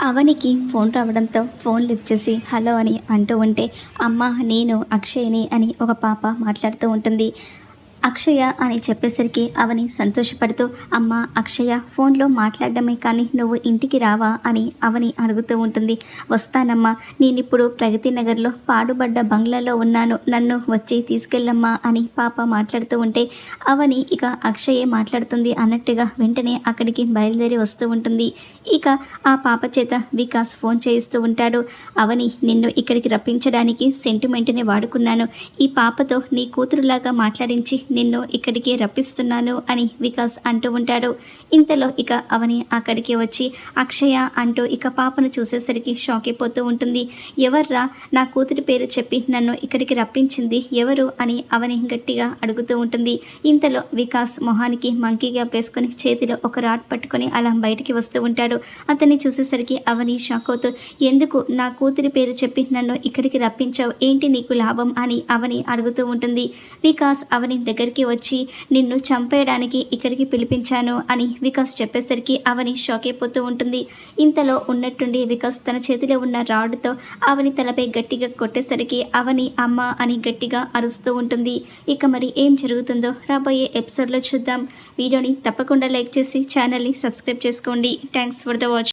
అవనికి phone రావడంతో phone lift చేసి hello అని అంటూ ఉంటే అమ్మ నేను అక్షయ్ని అని ఒక పాప మాట్లాడుతూ ఉంటుంది. అక్షయ అని చెప్పేసరికి అవని సంతోషపడుతూ అమ్మ అక్షయ ఫోన్లో మాట్లాడడమే కానీ నువ్వు ఇంటికి రావా? అని అవని అడుగుతూ ఉంటుంది. వస్తానమ్మా నేనిప్పుడు ప్రగతి నగర్లో పాడుబడ్డ బంగ్లాలో ఉన్నాను. నన్ను వచ్చి తీసుకెళ్ళమ్మా అని పాప మాట్లాడుతూ ఉంటే అవని ఇక అక్షయే మాట్లాడుతుంది అన్నట్టుగా వెంటనే అక్కడికి బయలుదేరి వస్తూ ఉంటుంది. ఇక ఆ పాప చేత వికాస్ ఫోన్ చేయిస్తూ ఉంటాడు. అవని నిన్ను ఇక్కడికి రప్పించడానికి సెంటిమెంట్ని వాడుకున్నాను. ఈ పాపతో నీ కూతురులాగా మాట్లాడించి నిన్ను ఇక్కడికి రప్పిస్తున్నాను అని వికాస్ అంటూ ఉంటాడు. ఇంతలో ఇక అవని అక్కడికి వచ్చి అక్షయ అంటూ ఇక పాపను చూసేసరికి షాక్ అయిపోతూ ఉంటుంది. ఎవర్రా? నా కూతురి పేరు చెప్పి నన్ను ఇక్కడికి రప్పించింది ఎవరు అని అవని గట్టిగా అడుగుతూ ఉంటుంది. ఇంతలో వికాస్ మొహానికి మంకీగా వేసుకొని చేతిలో ఒక రాడ్ పట్టుకొని అలా బయటికి వస్తూ ఉంటాడు. అతన్ని చూసేసరికి అవని షాక్ అవుతూ ఎందుకు నా కూతురి పేరు చెప్పి నన్ను ఇక్కడికి రప్పించావు? ఏంటి నీకు లాభం? అని అవని అడుగుతూ ఉంటుంది. వికాస్ అవని దగ్గర దగ్గరికి వచ్చి నిన్ను చంపేయడానికి ఇక్కడికి పిలిపించాను అని వికాస్ చెప్పేసరికి అవని షాక్ అయిపోతూ ఉంటుంది. ఇంతలో ఉన్నట్టుండి వికాస్ తన చేతిలో ఉన్న రాడ్తో అవని తలపై గట్టిగా కొట్టేసరికి అవని అమ్మ అని గట్టిగా అరుస్తూ ఉంటుంది. ఇక మరి ఏం జరుగుతుందో రాబోయే ఎపిసోడ్లో చూద్దాం. వీడియోని తప్పకుండా లైక్ చేసి ఛానల్ని సబ్స్క్రైబ్ చేసుకోండి. Thanks for the watch.